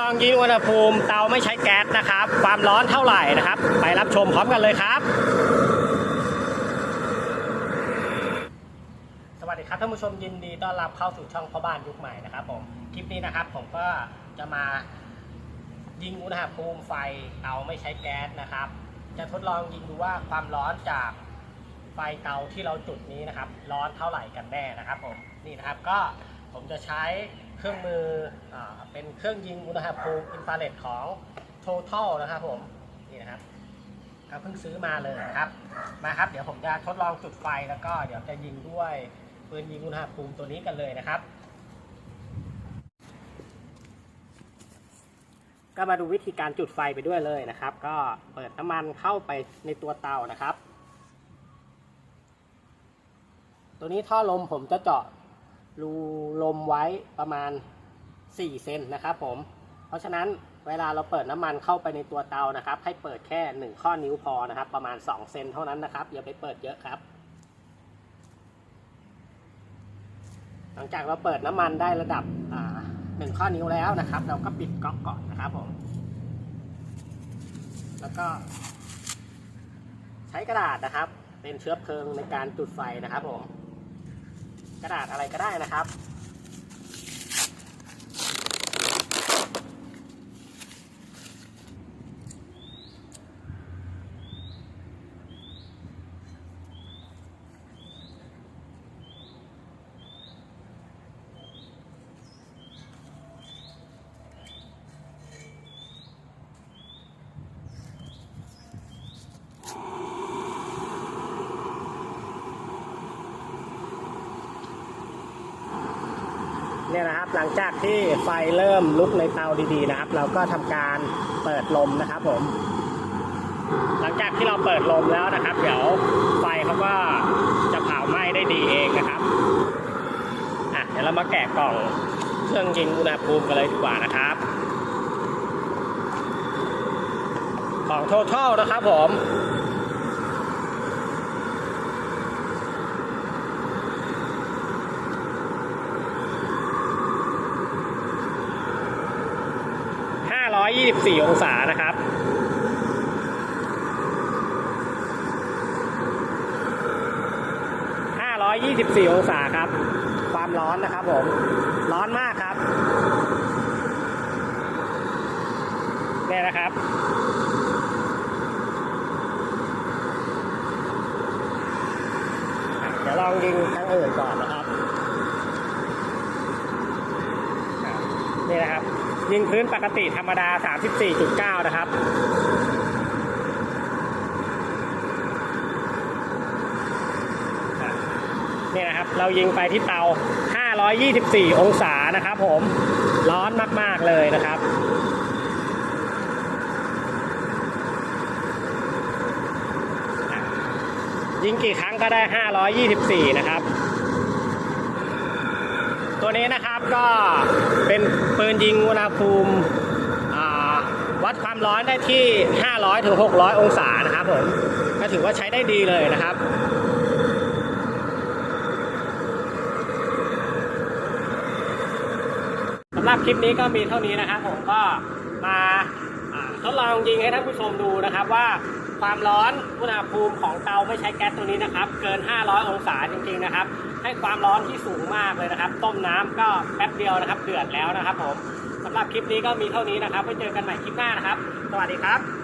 ลองยิงอุณหภูมิเตาไม่ใช้แก๊สนะครับ ความร้อนเท่าไหร่นะครับ ไปรับชมพร้อมกันเลยครับ สวัสดีครับท่านผู้ชมยินดีต้อนรับเข้าสู่ช่องพ่อบ้านยุคใหม่นะครับผมคลิปนี้นะครับผมก็จะมายิงอุณหภูมิไฟเตาไม่ใช้แก๊สนะครับ จะทดลองยิงดูว่าความร้อนจากไฟเตาที่เราจุดนี้นะครับ ร้อนเท่าไหร่กันแน่นะครับผมนี่นะครับก็ ผมจะใช้เครื่องมืออเป็นเครื่องยิงอุณหภูมิอินฟราเรดของ Total นะครับผม นี่นะครับก็เพิ่งซื้อมาเลยนะครับ มาครับ เดี๋ยวผมจะทดลองจุดไฟแล้วก็เดี๋ยวจะยิงด้วยปืนยิงอุณหภูมิตัวนี้กันเลยนะครับ ก็มาดูวิธีการจุดไฟไปด้วยเลยนะครับ ก็เปิดน้ำมันเข้าไปในตัวเตานะครับ ตัวนี้ท่อลมผมจะเจาะ รูลมไว้ประมาณ 4 เซนนะครับผม เพราะฉะนั้นเวลาเราเปิดน้ำมันเข้าไปในตัวเตานะครับ ให้เปิดแค่ 1 ข้อนิ้วพอนะครับ ประมาณ 2 เซนเท่านั้นนะครับ อย่าไปเปิดเยอะครับ หลังจากเราเปิดน้ำมันได้ระดับหนึ่งข้อนิ้วแล้วนะครับ เราก็ปิดก๊อกก่อนนะครับผม แล้วก็ใช้กระดาษนะครับ เป็นเชื้อเพลิงในการจุดไฟนะครับผม กระดาษอะไรก็ได้นะครับ เนี่ยนะครับหลังจากที่ไฟเริ่มลุกในเตาดีๆนะครับ เราก็ทำการเปิดลมนะครับผม หลังจากที่เราเปิดลมแล้วนะครับ เดี๋ยวไฟเขาก็จะเผาไหม้ได้ดีเองนะครับอะเดี๋ยวเรามาแกะกล่องเครื่องยิงอุณหภูมิกันเลยดีกว่านะครับของ Total นะครับผม 524 องศานะครับ 524 องศาครับ ความร้อนนะครับผม ร้อนมากครับ เนี่ยนะครับเดี๋ยวลองยิงทางอื่นก่อนนะครับนี่นะครับ ยิงพื้นปกติธรรมดา 34.9 นะครับ นี่นะครับ เรายิงไปที่เตา 524 องศานะครับผม ร้อนมาก ๆ เลยนะครับยิงกี่ครั้งก็ได้ 524 นะครับ ตัวนี้นะครับก็เป็นปืนยิงอุณหภูมิวัดความร้อนได้ที่ 500ถึง600 องศานะครับผมก็ถือว่าใช้ได้ดีเลยนะครับสำหรับคลิปนี้ก็มีเท่านี้นะครับผมก็มาทดลองยิงให้ท่านผู้ชมดูนะครับว่า ความร้อนอุณหภูมิของเตาไม่ใช้แก๊สตัวนี้นะครับ เกิน 500 องศาจริงๆนะครับ ให้ความร้อนที่สูงมากเลยนะครับ ต้มน้ำก็แป๊บเดียวนะครับ เดือดแล้วนะครับผมสำหรับคลิปนี้ก็มีเท่านี้นะครับไว้เจอกันใหม่คลิปหน้านะครับ สวัสดีครับ